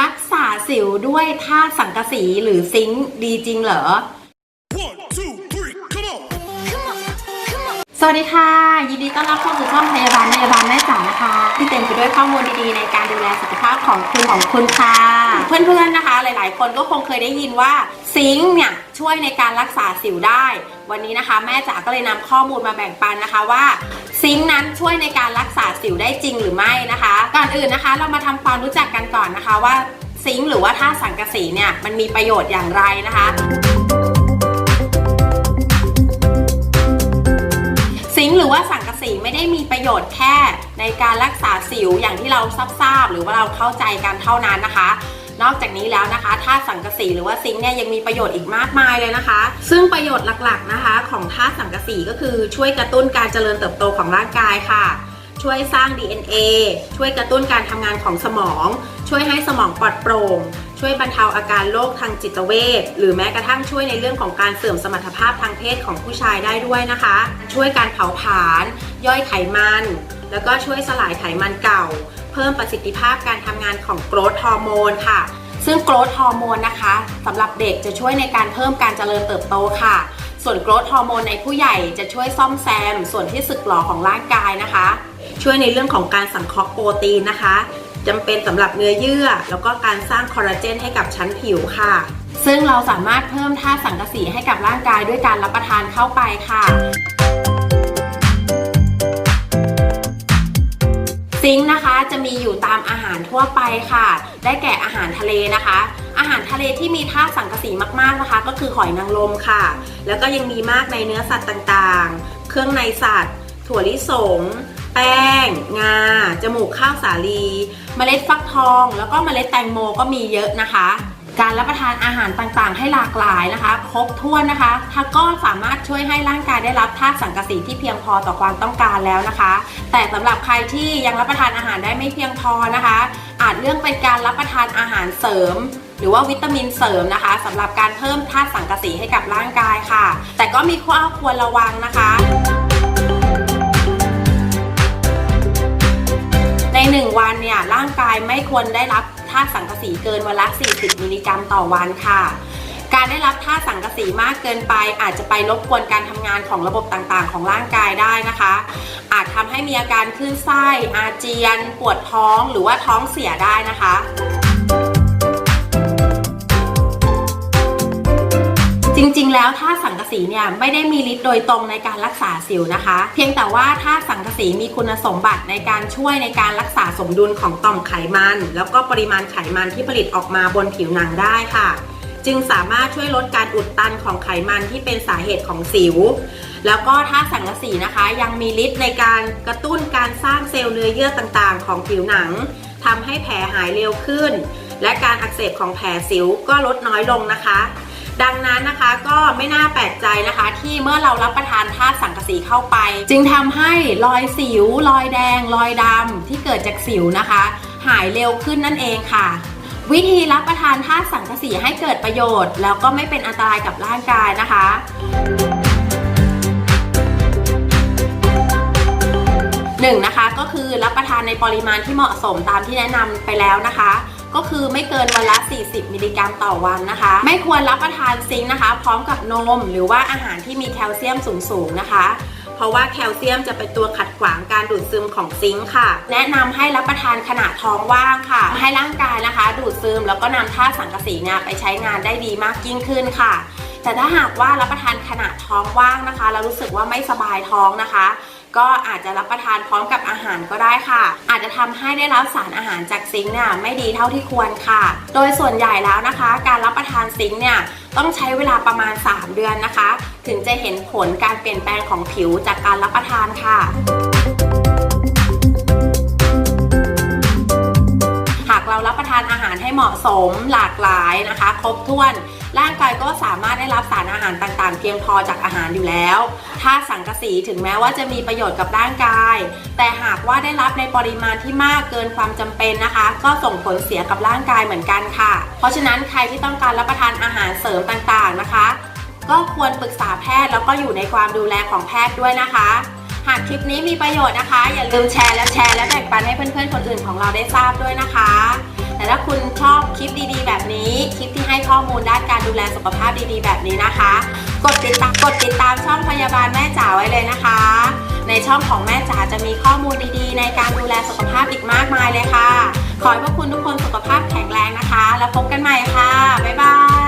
รักษาสิวด้วยท่าสังกะสีหรือซิงค์ดีจริงเหรอ สวัสดีค่ะ ยินดีต้อนรับเข้าสู่ช่องพยาบาลพยาบาลแม่จ๋านะคะ ที่เต็มไปด้วยข้อมูลดีๆในการดูแลสุขภาพของคุณของคุณค่ะ เพื่อนๆนะคะ หลายๆ คนก็คงเคยได้ยินว่าซิงค์เนี่ยช่วยในการรักษาสิวได้ วันนี้นะคะ แม่จ๋าก็เลยนำข้อมูลมาแบ่งปันนะคะว่า ซิงค์นั้นช่วยในการรักษาสิวได้จริงหรือไม่นะคะ ก่อนอื่นนะคะ เรามาทำความรู้จักกันก่อนนะคะว่าซิงค์หรือว่าท่าสังกะสีเนี่ยมันมีประโยชน์อย่างไรนะคะ งหรือว่าสังกะสีไม่ได้มีประโยชน์แค่ในการรักษาสิวอย่างที่เราทราบหรือว่าเราเข้าใจกันเท่านั้นนะคะ นอกจากนี้แล้วนะคะท่าตุสังกะสีหรือว่าซิงค์เนี่ยยังมีประโยชน์อีกมากมายเลยนะคะ ซึ่งประโยชน์หลักๆนะคะ ของท่าตุสังกะสีก็คือช่วยกระตุ้นการเจริญเติบโตของร่างกายค่ะ ช่วยสร้าง DNA ช่วยกระตุ้นการทำงานของสมอง ช่วยให้สมองปลอดโปร่ง ช่วยบรรเทาอาการโรคทางจิตเวชหรือแม้กระทั่งช่วยในเรื่องของการเสื่อมสมรรถภาพทางเพศของผู้ชายได้ด้วยนะคะ ช่วยการเผาผลาญย่อยไขมัน แล้วก็ช่วยสลายไขมันเก่า เพิ่มประสิทธิภาพการทำงานของโกรทฮอร์โมนค่ะ ซึ่งโกรทฮอร์โมนนะคะสำหรับเด็กจะช่วยในการเพิ่มการเจริญเติบโตค่ะส่วนโกรทฮอร์โมนในผู้ใหญ่จะช่วยซ่อมแซม ส่วนที่สึกหรอของร่างกายนะคะ ช่วยในเรื่องของการสังเคราะห์โปรตีนนะคะจำเป็นสำหรับเนื้อเยื่อ แล้วก็การสร้างคอลลาเจนให้กับชั้นผิวค่ะ ซึ่งเราสามารถเพิ่มท่าตุสังกะสีให้กับร่างกายด้วยการรับประทานเข้าไปค่ะซิงค์นะคะจะมีอยู่ตามอาหารทั่วไปค่ะ ได้แก่อาหารทะเลนะคะ อาหารทะเลที่มีธาตุสังกะสีมากๆนะคะ ก็คือหอยนางรมค่ะ แล้วก็ยังมีมากในเนื้อสัตว์ต่างๆ เครื่องในสัตว์ ถั่วลิสง แป้ง งา จมูกข้าวสาลี เมล็ดฟักทอง แล้วก็เมล็ดแตงโมก็มีเยอะนะคะ การรับประทานอาหารต่างๆ ให้หลากหลายนะคะ ครบถ้วนนะคะถ้าก็สามารถช่วยให้ร่างกายได้รับธาตุสังกะสีที่เพียงพอต่อความต้องการแล้วนะคะ แต่สำหรับใครที่ยังรับประทานอาหารได้ไม่เพียงพอนะคะ อาจเลือกเป็นการรับประทานอาหารเสริมหรือว่าวิตามินเสริมนะคะสำหรับการเพิ่มธาตุสังกะสีให้กับร่างกายค่ะ แต่ก็มีข้อควรระวังนะคะ ใน 1 วันเนี่ยร่างกายไม่ควรได้รับธาตุสังกะสีเกินวันละ 40 มิลลิกรัมต่อวันค่ะ การได้รับธาตุสังกะสีมากเกินไป อาจจะไปรบกวนการทำงานของระบบต่างๆ ของร่างกายได้นะคะ อาจทำให้มีอาการคลื่นไส้อาเจียน ปวดท้องหรือว่าท้องเสียได้นะคะจริงๆ แล้วธาตุสัง สีเนี่ยไม่ได้มีฤทธิ์โดยตรงในการรักษาสิวนะคะ เพียงแต่ว่าธาตุสังกะสีมีคุณสมบัติในการช่วยในการรักษาสมดุลของต่อมไขมัน แล้วก็ปริมาณไขมันที่ผลิตออกมาบนผิวหนังได้ค่ะจึงสามารถช่วยลดการอุดตันของไขมันที่เป็นสาเหตุของสิว แล้วก็ธาตุสังกะสีนะคะ ยังมีฤทธิ์ในการกระตุ้นการสร้างเซลล์เนื้อเยื่อต่างๆ ของผิวหนังทำให้แผลหายเร็วขึ้น และการอักเสบของแผลสิวก็ลดน้อยลงนะคะ ดังนั้นนะคะก็ไม่น่าแปลกใจนะคะ ที่เมื่อเรารับประทานธาตุสังกะสีเข้าไป จึงทำให้รอยสิว รอยแดง รอยดำที่เกิดจากสิวนะคะ หายเร็วขึ้นนั่นเองค่ะวิธีรับประทานธาตุสังกะสีให้เกิดประโยชน์ แล้วก็ไม่เป็นอันตรายกับร่างกายนะคะหนึ่งนะคะก็คือรับประทานในปริมาณที่เหมาะสมตามที่แนะนำไปแล้วนะคะ ก็คือไม่เกินวันละ 40 มิลลิกรัมต่อวันนะคะ ไม่ควรรับประทานซิงค์นะคะ พร้อมกับนม หรือว่าอาหารที่มีแคลเซียมสูงๆนะคะเพราะว่าแคลเซียมจะเป็นตัวขัดขวางการดูดซึมของซิงค์ค่ะ แนะนำให้รับประทานขณะท้องว่างค่ะ ให้ร่างกายนะคะ ดูดซึมแล้วก็นำธาตุสังกะสีเนี่ยไปใช้งานได้ดีมากยิ่งขึ้นค่ะ แต่ถ้าหากว่ารับประทานขณะท้องว่างนะคะ แล้วรู้สึกว่าไม่สบายท้องนะคะ ก็อาจจะรับประทานพร้อมกับอาหารก็ได้ค่ะ อาจจะทำให้ได้รับสารอาหารจากซิงค์เนี่ยไม่ดีเท่าที่ควรค่ะ โดยส่วนใหญ่แล้วนะคะ การรับประทานซิงค์เนี่ยต้องใช้เวลาประมาณ 3 เดือนนะคะ ถึงจะเห็นผลการเปลี่ยนแปลงของผิวจากการรับประทานค่ะ เรารับประทานอาหารให้เหมาะสมหลากหลายนะคะ ครบถ้วน ร่างกายก็สามารถได้รับสารอาหารต่างๆ เพียงพอจากอาหารอยู่แล้วถ้าสังกะสีถึงแม้ว่าจะมีประโยชน์กับร่างกาย แต่หากว่าได้รับในปริมาณที่มากเกินความจำเป็นนะคะ ก็ส่งผลเสียกับร่างกายเหมือนกันค่ะ เพราะฉะนั้นใครที่ต้องการรับประทานอาหารเสริมต่างๆนะคะ ก็ควรปรึกษาแพทย์แล้วก็อยู่ในความดูแลของแพทย์ด้วยนะคะ หากคลิปนี้มีประโยชน์นะคะ อย่าลืมแชร์และแชร์และแบ่งปันให้เพื่อนๆ คนอื่นของเราได้ทราบด้วยนะคะ แต่ถ้าคุณชอบคลิปดีๆ แบบนี้ คลิปที่ให้ข้อมูลด้านการดูแลสุขภาพดีๆ แบบนี้นะคะ กดติดตามกดติดตามช่องพยาบาลแม่จ๋าไว้เลยนะคะ ในช่องของแม่จ๋าจะมีข้อมูลดีๆ ในการดูแลสุขภาพอีกมากมายเลยค่ะ ขอให้พวกคุณทุกคนสุขภาพแข็งแรงนะคะ แล้วพบกันใหม่ค่ะ บ๊ายบาย